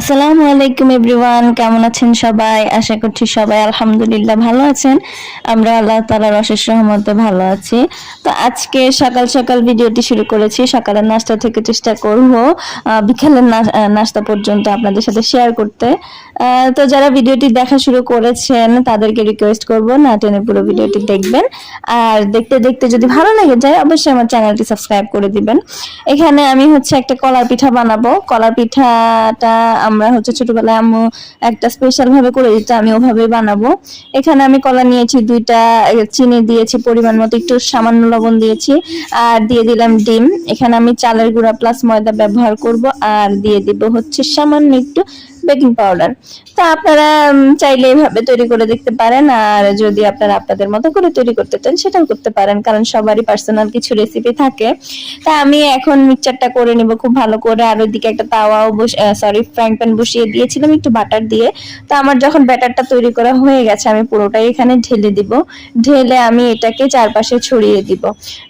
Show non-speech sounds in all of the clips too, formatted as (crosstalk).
আসসালামু আলাইকুম এভরিওয়ান, কেমন আছেন সবাই? আশা করছি সবাই আলহামদুলিল্লাহ ভালো আছেন। আমরা আল্লাহ তালার অশেষ রহমতে ভালো আছি। তো আজকে সকাল সকাল ভিডিওটি শুরু করেছি। সকালের নাস্তা থেকে চেষ্টা করব বিকেলের নাস্তা পর্যন্ত আপনাদের সাথে শেয়ার করতে। তো যারা ভিডিওটি দেখা শুরু করেছেন, তাদেরকে রিকোয়েস্ট করব, না টেনে পুরো ভিডিওটি দেখবেন। আর দেখতে দেখতে যদি ভালো লেগে যায়, অবশ্যই আমার চ্যানেলটি সাবস্ক্রাইব করে দিবেন। এখানে আমি হচ্ছে একটা কলার পিঠা বানাবো। কলার পিঠাটা আমরা হচ্ছে ছোটবেলায় আম্মু একটা স্পেশাল ভাবে করে দিতে, আমি ওভাবে বানাবো। এখানে আমি কলা নিয়েছি, দুইটা চিনি দিয়েছি, পরিমাণ মতো একটু সামান্য লবণ দিয়েছি, আর দিয়ে দিলাম ডিম। এখানে আমি চালের গুঁড়া প্লাস ময়দা ব্যবহার করব, আর দিয়ে দিব হচ্ছে সামান্য একটু বেকিং পাউডার। তা আপনারা চাইলে এইভাবে তৈরি করে দেখতে পারেন, আর যদি আপনারা আপনাদের মতো করে তৈরি করতে চান, সেটাও করতে পারেন, কারণ সবারই পার্সোনাল কিছু রেসিপি থাকে। তা আমি এখন মিক্সচারটা করে নিব খুব ভালো করে, আর ওইদিকে একটা তাওয়াও সরি ফ্রাইং প্যান বসিয়ে দিয়েছিলাম একটু বাটার দিয়ে। তো আমার যখন ব্যাটারটা তৈরি করা হয়ে গেছে, আমি পুরোটাই এখানে ঢেলে দিব। ঢেলে আমি এটাকে চারপাশে ছড়িয়ে দিব।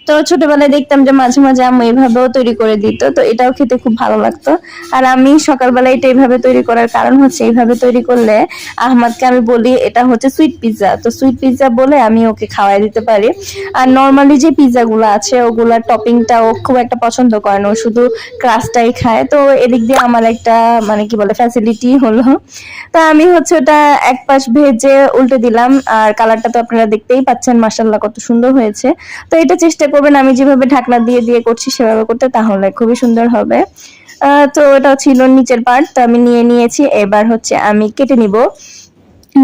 তো ছোটবেলায় দেখতাম যে মাঝে মাঝে আম্মু এইভাবেও তৈরি করে দিত, তো এটাও খেতে খুব ভালো লাগতো। আর আমি সকালবেলা এটা এইভাবে তৈরি করার কারণ হচ্ছে এইভাবে তৈরি করলে আহমদকে আমি বলি এটা হচ্ছে সুইট পিৎজা তো সুইট পিৎজা বলে আমি ওকে খাওয়াই দিতে পারি। আর নর্মালি যে পিৎজা গুলো আছে, ওগুলার টপিংটা ও খুব একটা পছন্দ করে না। ও শুধু ক্রাস্টটাই খায়। তো এদিক দিয়ে আমার একটা মানে কি বলে ফ্যাসিলিটি হলো। তা আমি হচ্ছে ওটা এক পাশ ভেজে উল্টে দিলাম। আর কালারটা তো আপনারা দেখতেই পাচ্ছেন মাসাল্লাহ কত সুন্দর হয়েছে। তো এটা চেষ্টা করবেন। আমি যেভাবে ঢাকনা দিয়ে দিয়ে করছি সেভাবে করতে, তাহলে খুবই সুন্দর হবে। তো ওটা ছিল নিচের পার্ট তো আমি নিয়ে নিয়েছি। এবার হচ্ছে আমি কেটে নিব।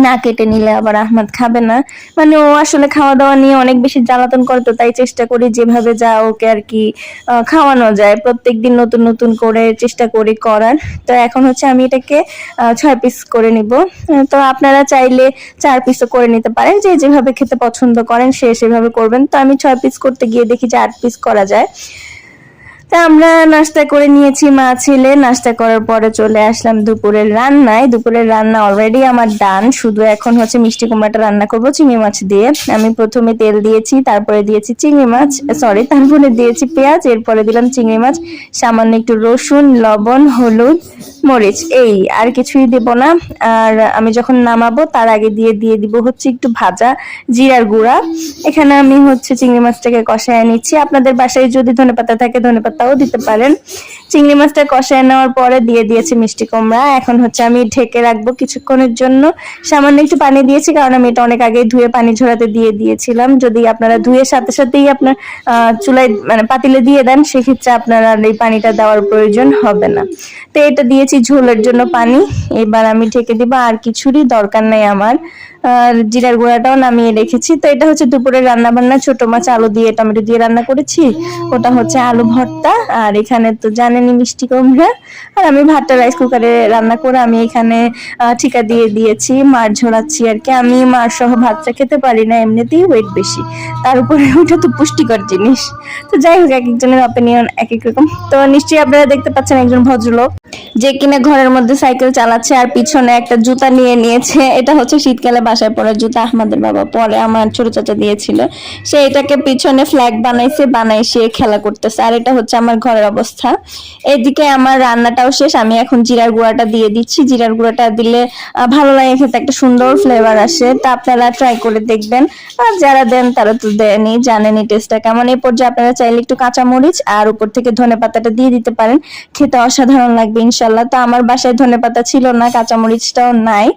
না কেটে নিলে আবার আহমদ খাবে না। মানে ও আসলে খাওয়া দাওয়া নিয়ে অনেক বেশি জ্বালাতন করে, তো তাই চেষ্টা করি যেভাবে যা ওকে আর কি খাওয়ানো যায়। প্রত্যেকদিন নতুন নতুন করে চেষ্টা করি করার। তো এখন হচ্ছে আমি এটাকে ছয় পিস করে নিব। তো আপনারা চাইলে চার পিসও করে নিতে পারেন। যে যেভাবে খেতে পছন্দ করেন সে সেভাবে করবেন। তো আমি ছয় পিস করতে গিয়ে দেখি যে আট পিস করা যায়। তা আমরা নাস্তা করে নিয়েছি, মা ছেলে। নাস্তা করার পরে চলে আসলাম দুপুরের রান্নায়। দুপুরের রান্না অলরেডি আমার ডান শুধু এখন হচ্ছে মিষ্টি কুমড়াটা রান্না করব, চিংড়ি মাছ দিয়ে। আমি প্রথমে তেল দিয়েছি, তারপরে দিয়েছি চিংড়ি মাছ। সরি তারপরে দিয়েছি পেঁয়াজ, এরপরে দিলাম চিংড়ি মাছ। সামান্য একটু রসুন, লবণ, হলুদ। মরিচ, এই, আর কিছুই দেব না। আর আমি যখন নামাবো, তার আগে দিয়ে দিয়ে দিব হচ্ছে একটু ভাজা জিরার গুঁড়া। এখানে আমি হচ্ছে চিংড়ি মাছটাকে কষায় নিচ্ছি। আপনাদের বাসায় যদি ধনেপাতা থাকে, ধনেপাতাও দিতে পারেন। চিংড়ি মাছটা কষায় নেওয়ার পরে দিয়ে দিয়েছি মিষ্টি কুমড়া। এখন হচ্ছে আমি ঢেকে রাখব কিছুক্ষণের জন্য। সামান্য একটু পানি দিয়েছি, কারণ আমি এটা অনেক আগে ধুয়ে পানি ঝরাতে দিয়ে দিয়েছিলাম। যদি আপনারা ধুয়ে সাথে সাথেই আপনার চুলায় মানে পাতিলে দিয়ে দেন, সেক্ষেত্রে আপনার এই পানিটা দেওয়ার প্রয়োজন হবে না। তো এটা দিয়েছি ঝোলের জন্য পানি। এবার আমি ঢেকে দিব, আর কিছুরই দরকার নেই আমার। আর জিরার গুঁড়াটাও নামিয়ে রেখেছি। তো এটা হচ্ছে দুপুরে রান্না বান্না ছোট মাছ আলু দিয়ে টমেটো দিয়ে রান্না করেছি। ওটা হচ্ছে আলু ভর্তা। আর এখানে তো জানেনই মিষ্টি কুমড়া। আর আমি ভাতটা রাইস কুকারে রান্না করে আমি এখানে ঠিকা দিয়ে দিয়েছি। মার ঝোলাচ্ছি আর কি। আমি মার সহ ভাতটা খেতে পারি না, এমনিতেই ওয়েট বেশি। তার উপরে (laughs) ওটা তো পুষ্টিকর জিনিস। তো যাই হোক, এক একজনের অপিনিয়ন এক এক রকম। তো নিশ্চয়ই আপনারা দেখতে পাচ্ছেন একজন ভদ্রলোক। যে কিনা ঘরের মধ্যে সাইকেল চালাচ্ছে আর পিছনে একটা জুতা নিয়ে নিয়েছে। এটা হচ্ছে শীতকালে বাসায় পরা জুতা। আহমদের বাবা পরে আমার ছোট চাচা দিয়েছিল। সে এটাকে পিছনে ফ্ল্যাগ বানাইছে, বানাই সে খেলা করতেছে। আর এটা হচ্ছে আমার ঘরের অবস্থা। এদিকে আমার রান্নাটাও শেষ। আমি এখন জিরার গুঁড়াটা দিয়ে দিচ্ছি। জিরার গুঁড়াটা দিলে ভালো লাগে, খেতে একটা সুন্দর ফ্লেভার আসে। তা আপনারা ট্রাই করে দেখবেন। আর যারা দেন তারা তো দেনই, জানেনই টেস্টটা কেমন। এই পর্যায়ে আপনারা চাইলে একটু কাঁচামরিচ আর উপর থেকে ধনে পাতাটা দিয়ে দিতে পারেন। খেতে অসাধারণ লাগবে ইনশাল্লাহ তো আমার বাসায় ধনে পাতা ছিল না, কাঁচামরিচটাও নাই,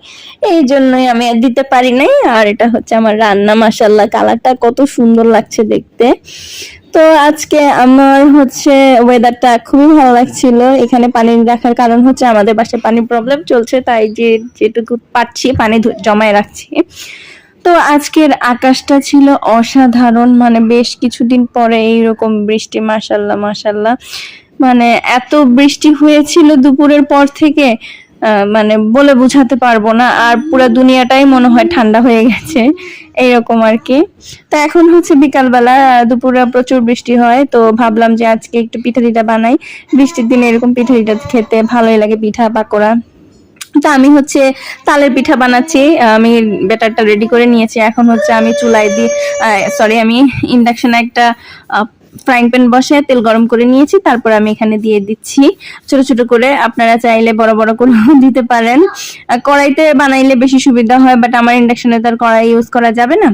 এই জন্যই আমি আর দিতে পারি নাই। আর এটা হচ্ছে আমার রান্না মাসাল্লাহ কালারটা কত সুন্দর লাগছে দেখতে। তো আজকে আমার হচ্ছে ওয়েদারটা খুবই ভালো লাগছিল। এখানে পানি রাখার কারণ হচ্ছে আমাদের বাসায় পানির প্রবলেম চলছে, তাই যে যেটুকু পাচ্ছি পানি জমায় রাখছি। তো আজকের আকাশটা ছিল অসাধারণ মানে বেশ কিছুদিন পরে এইরকম বৃষ্টি মাসাল্লাহ মাসাল্লাহ মানে এত বৃষ্টি হয়েছিল দুপুরের পর থেকে মানে বলে বোঝাতে পারব না। আর পুরো দুনিয়াটাই মনে হয় ঠান্ডা হয়ে গেছে এইরকম আর কি। তো এখন হচ্ছে বিকালবেলা দুপুরে প্রচুর বৃষ্টি হয় তো ভাবলাম যে আজকে একটু পিঠা টিঠা বানাই। বৃষ্টির দিনে এরকম পিঠা টিঠা খেতে ভালোই লাগে পিঠা পাকোড়া। তো আমি হচ্ছে তালের পিঠা বানাচ্ছি আমি ব্যাটারটা রেডি করে নিয়েছি। এখন হচ্ছে আমি চুলায় দিয়ে সরি আমি ইন্ডাকশনে একটা ফ্রাইং প্যান বসে তেল গরম করে নিয়েছি, তারপর আমি এখানে দিয়ে দিচ্ছি। ছোট ছোট করে আপনারা চাইলে বড় বড় করে দিতে পারেন। কড়াইতে বানাইলে বেশি সুবিধা হয় বাট আমার ইন্ডাকশনে তো আর কড়াই ইউজ করা যাবে না।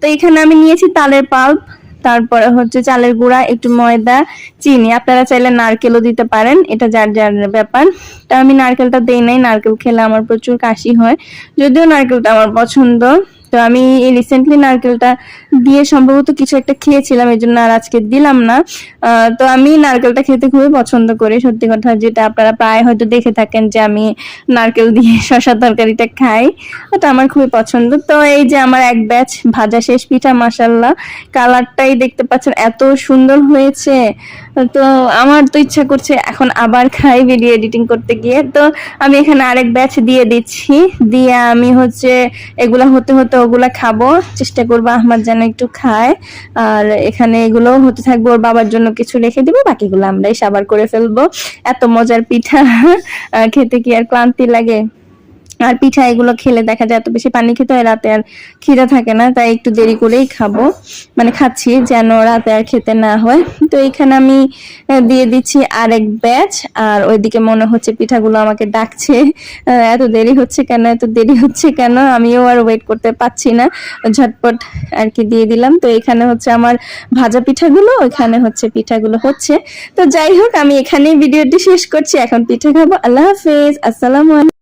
তো এখানে আমি নিয়েছি তালের পাল্প, তারপরে হচ্ছে চালের গুঁড়া, একটু ময়দা, চিনি। আপনারা চাইলে নারকেলও দিতে পারেন, এটা যার যার ব্যাপার। তা আমি নারকেলটা দেই নাই, নারকেল খেলে আমার প্রচুর কাশি হয়। যদিও নারকেলটা আমার পছন্দ। তো আমি রিসেন্টলি নারকেলটা দিয়ে সম্ভবত কিছু একটা খেয়েছিলাম, এই জন্য আর আজকে দিলাম না। তো আমি নারকেলটা খেতে খুবই পছন্দ করি, সত্যি কথা যেটা আপনারা প্রায় হয়তো দেখে থাকেন যে আমি নারকেল দিয়ে (laughs) শশা তরকারিটা খাই, ওটা আমার খুবই পছন্দ। তো এই যে আমার এক ব্যাচ ভাজা শেষ পিঠা মাসাল্লাহ কালারটাই দেখতে পাচ্ছেন এত সুন্দর হয়েছে। তো আমার তো ইচ্ছা করছে এখন আবার খাই ভিডিও এডিটিং করতে গিয়ে। তো আমি এখানে আরেক ব্যাচ দিয়ে দিচ্ছি। দিয়ে আমি হচ্ছে এগুলা হতে হতে ওগুলা খাব, চেষ্টা করব আহমদ যেন একটু খায়। আর এখানে এগুলো হতে থাকব ওর বাবার জন্য কিছু রেখে দিব, বাকিগুলো আমরাই সাবার করে ফেলব। এত মজার পিঠা খেতে কি আর ক্লান্তি লাগে? আর পিঠা এগুলো খেলে দেখা যায় এত বেশি পানি খেতে হয়, রাতে আর খিদা থাকে না, তাই একটু দেরি করেই খাব। মানে খাচ্ছি যেন রাতে আর খেতে না হয়। তো এখানে আমি দিয়ে দিচ্ছি আরেক ব্যাচ, আর ওইদিকে মনে হচ্ছে পিঠাগুলো আমাকে ডাকছে। এত দেরি হচ্ছে কেন, এত দেরি হচ্ছে কেন, আমিও আর ওয়েট করতে পারছি না। ঝটপট আর কি দিয়ে দিলাম। তো এখানে হচ্ছে আমার ভাজা পিঠাগুলো, ওইখানে হচ্ছে পিঠাগুলো হচ্ছে। তো যাই হোক, আমি এখানেই ভিডিওটি শেষ করছি। এখন পিঠা খাব। আল্লাহ হাফেজ। আসসালামু আলাইকুম।